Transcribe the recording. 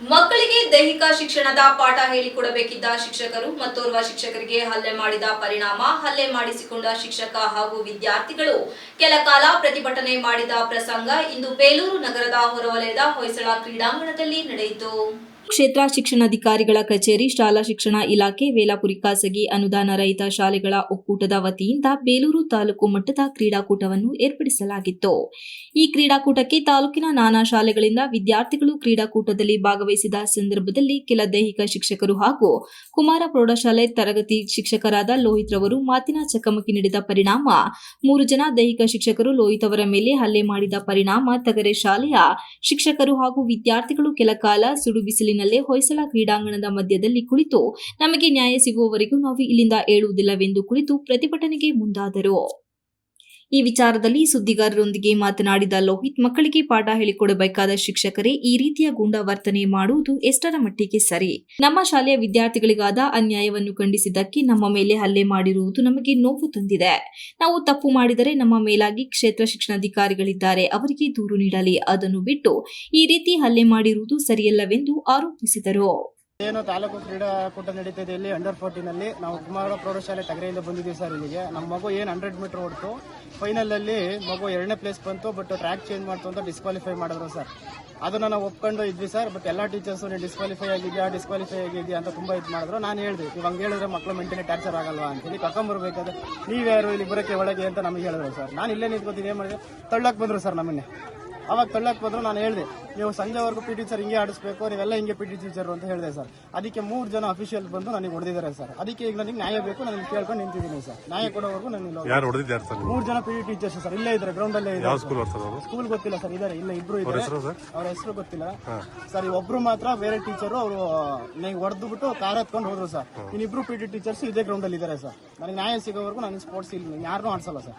ಮಕ್ಕಳಿಗೆ ದೈಹಿಕ ಶಿಕ್ಷಣದ ಪಾಠ ಹೇಳಿಕೊಡಬೇಕಿದ್ದ ಶಿಕ್ಷಕರು ಮತ್ತೋರ್ವ ಶಿಕ್ಷಕರಿಗೆ ಹಲ್ಲೆ ಮಾಡಿದ ಪರಿಣಾಮ ಹಲ್ಲೆ ಮಾಡಿಸಿಕೊಂಡ ಶಿಕ್ಷಕ ಹಾಗೂ ವಿದ್ಯಾರ್ಥಿಗಳು ಕೆಲ ಕಾಲ ಪ್ರತಿಭಟನೆ ಮಾಡಿದ ಪ್ರಸಂಗ ಇಂದು ಬೇಲೂರು ನಗರದ ಹೊರವಲಯದ ಹೊಯ್ಸಳ ಕ್ರೀಡಾಂಗಣದಲ್ಲಿ ನಡೆಯಿತು. ಕ್ಷೇತ್ರ ಶಿಕ್ಷಣಾಧಿಕಾರಿಗಳ ಕಚೇರಿ, ಶಾಲಾ ಶಿಕ್ಷಣ ಇಲಾಖೆ, ವೇಲಾಪುರಿ ಖಾಸಗಿ ಅನುದಾನ ರಹಿತ ಶಾಲೆಗಳ ಒಕ್ಕೂಟದ ವತಿಯಿಂದ ಬೇಲೂರು ತಾಲೂಕು ಮಟ್ಟದ ಕ್ರೀಡಾಕೂಟವನ್ನು ಏರ್ಪಡಿಸಲಾಗಿತ್ತು. ಈ ಕ್ರೀಡಾಕೂಟಕ್ಕೆ ತಾಲೂಕಿನ ನಾನಾ ಶಾಲೆಗಳಿಂದ ವಿದ್ಯಾರ್ಥಿಗಳು ಕ್ರೀಡಾಕೂಟದಲ್ಲಿ ಭಾಗವಹಿಸಿದ ಸಂದರ್ಭದಲ್ಲಿ ಕೆಲ ದೈಹಿಕ ಶಿಕ್ಷಕರು ಹಾಗೂ ಕುಮಾರ ಪ್ರೌಢಶಾಲೆ ತರಗತಿ ಶಿಕ್ಷಕರಾದ ಲೋಹಿತ್ ರವರು ಮಾತಿನ ಚಕಮಕಿ ನೀಡಿದ ಪರಿಣಾಮ, ಮೂರು ಜನ ದೈಹಿಕ ಶಿಕ್ಷಕರು ಲೋಹಿತ್ ಅವರ ಮೇಲೆ ಹಲ್ಲೆ ಮಾಡಿದ ಪರಿಣಾಮ, ತಗರೆ ಶಾಲೆಯ ಶಿಕ್ಷಕರು ಹಾಗೂ ವಿದ್ಯಾರ್ಥಿಗಳು ಕೆಲ ಕಾಲ ಸುಡು ಬಿಸಿಲಿನಲ್ಲೇ ಹೊಯ್ಸಳ ಕ್ರೀಡಾಂಗಣದ ಮಧ್ಯದಲ್ಲಿ ಕುಳಿತು, ನಮಗೆ ನ್ಯಾಯ ಸಿಗುವವರೆಗೂ ನಾವು ಇಲ್ಲಿಂದ ಏಳುವುದಿಲ್ಲವೆಂದು ಕುಳಿತು ಪ್ರತಿಭಟನೆಗೆ ಮುಂದಾದರು. ಈ ವಿಚಾರದಲ್ಲಿ ಸುದ್ದಿಗಾರರೊಂದಿಗೆ ಮಾತನಾಡಿದ ಲೋಹಿತ್, ಮಕ್ಕಳಿಗೆ ಪಾಠ ಹೇಳಿಕೊಡಬೇಕಾದ ಶಿಕ್ಷಕರೇ, ಈ ರೀತಿಯ ಗೂಂಡಾ ವರ್ತನೆ ಮಾಡುವುದು ಎಷ್ಟರ ಮಟ್ಟಿಗೆ ಸರಿ? ನಮ್ಮ ಶಾಲೆಯ ವಿದ್ಯಾರ್ಥಿಗಳಿಗಾದ ಅನ್ಯಾಯವನ್ನು ಖಂಡಿಸಿದ್ದಕ್ಕೆ ನಮ್ಮ ಮೇಲೆ ಹಲ್ಲೆ ಮಾಡಿರುವುದು ನಮಗೆ ನೋವು ತಂದಿದೆ. ನಾವು ತಪ್ಪು ಮಾಡಿದರೆ ನಮ್ಮ ಮೇಲಾಗಿ ಕ್ಷೇತ್ರ ಶಿಕ್ಷಣಾಧಿಕಾರಿಗಳಿದ್ದಾರೆ, ಅವರಿಗೆ ದೂರು ನೀಡಲಿ, ಅದನ್ನು ಬಿಟ್ಟು ಈ ರೀತಿ ಹಲ್ಲೆ ಮಾಡಿರುವುದು ಸರಿಯಲ್ಲವೆಂದು ಆರೋಪಿಸಿದರು. ಏನು ತಾಲೂಕು ಕ್ರೀಡಾಕೂಟ ಇದೆ ಇಲ್ಲಿ ಅಂಡರ್ ಫೋರ್ಟೀನಲ್ಲಿ ನಾವು ಕುಮಾರ ಪ್ರೌಢಶಾಲೆ ತಗರೆಯಿಂದ ಬಂದಿದ್ದೀವಿ ಸರ್ ಇಲ್ಲಿಗೆ. ನಮ್ಮ ಮಗು ಏನು ಹಂಡ್ರೆಡ್ ಮೀಟರ್ ಹೊಡ್ತು ಫೈನಲಲ್ಲಿ ಮಗು ಎರಡನೇ ಪ್ಲೇಸ್ ಬಂತು ಬಟ್ ಟ್ರ್ಯಾಕ್ ಚೇಂಜ್ ಮಾಡ್ತು ಅಂತ ಡಿಸ್ಕ್ವಾಲಿಫೈ ಮಾಡಿದ್ರು ಸರ್ ಅದನ್ನು ನಾವು ಒಪ್ಕೊಂಡು ಇದ್ವಿ ಸರ್ ಬಟ್ ಎಲ್ಲ ಟೀಚರ್ಸು ನೀವು ಡಿಸ್ಕ್ವಾಲಿಫೈ ಆಗಿದೆಯಾ ಡಿಸ್ಕ್ವಾಲಿಫೈ ಆಗಿದೆಯಾ ಅಂತ ತುಂಬ ಇದು ಮಾಡಿದ್ರು. ನಾನು ಹೇಳಿದೆ ಇವಾಗ ಹಂಗೆ ಹೇಳಿದ್ರೆ ಮಕ್ಕಳು ಮೆಂಟಲಿ ಟ್ಯಾಚರ್ ಆಗಲ್ವಾ? ಅಂತೇಳಿ ಕರ್ಕೊಂಬರ್ಬೇಕಾದ್ರೆ ನೀವ್ಯಾರು ಇಲ್ಲಿ ಬರೋಕ್ಕೆ ಒಳಗೆ? ಅಂತ ನಮಗೆ ಹೇಳಿದ್ರು ಸರ್ ನಾನು ಇಲ್ಲೇ ನಿಂತ್ಕೊತೀನಿ, ಏನು ಮಾಡಿದೆ? ತಳ್ಳಕ್ಕೆ ಬಂದರು ಸರ್ ನಮ್ಮನ್ನೇ. ಅವಾಗ ತಳ್ಳಕ್ಕೆ ಬಂದ್ರು ನಾನು ಹೇಳಿದೆ ನೀವು ಸಂಜೆವರೆಗೂ ಪಿ ಟಿ ಸರ್ ಹಿಂಗೆ ಆಡಿಸ್ಬೇಕು ನೀವೆಲ್ಲ ಹಿಂಗೆ ಪಿ ಟಿ ಟೀಚರ್ ಅಂತ ಹೇಳಿದೆ ಸರ್. ಅದಕ್ಕೆ ಮೂರು ಜನ ಅಫಿಷಿಯಲ್ ಬಂದು ನನಗೆ ಹೊಡೆದಿದ್ದಾರೆ ಸರ್. ಅದಕ್ಕೆ ಈಗ ನನಗೆ ನ್ಯಾಯ ಬೇಕು ನಾನು ಕೇಳ್ಕೊಂಡು ನಿಂತಿದ್ದೀನಿ ಸರ್. ನ್ಯಾಯ ಕೊಡೋವರೆಗೂ ನಾನು ಇಲ್ಲ ಯಾರು ಹೊಡೆದಿದ್ದಾರೆ ಸರ್ ಮೂರು ಜನ ಪಿ ಟಿ ಟೀಚರ್ಸ್ ಸರ್. ಇಲ್ಲೇ ಇದ್ದಾರೆ ಗ್ರೌಂಡ್ ಅಲ್ಲೇ ಇದ್ದಾರೆ ಸ್ಕೂಲ್ ಗೊತ್ತಿಲ್ಲ ಸರ್ ಇದ್ದಾರೆ ಇಲ್ಲ ಇಬ್ರು ಇದ್ದಾರೆ. ಅವ್ರ ಹೆಸರು ಗೊತ್ತಿಲ್ಲ. ಸರ್ ಒಬ್ರು ಮಾತ್ರ ಬೇರೆ ಟೀಚರು ಅವರು ನನಗೆ ಹೊಡೆದು ಬಿಟ್ಟು ಕಾರ್ ಹತ್ಕೊಂಡು ಹೋದ್ರು ಸರ್. ಇನ್ನಿಬ್ರು ಪಿ ಟಿ ಟೀಚರ್ಸ್ ಇದೇ ಗ್ರೌಂಡ್ ಅಲ್ಲಿ ಇದ್ದಾರೆ ಸರ್. ನನಗೆ ನ್ಯಾಯ ಸಿಗೋವರೆಗೂ ನಾನು ಸ್ಪೋರ್ಟ್ಸ್ ಇಲ್ಲಿ ಯಾರನ್ನೂ ಆಡ್ಸಲ್ಲ sir.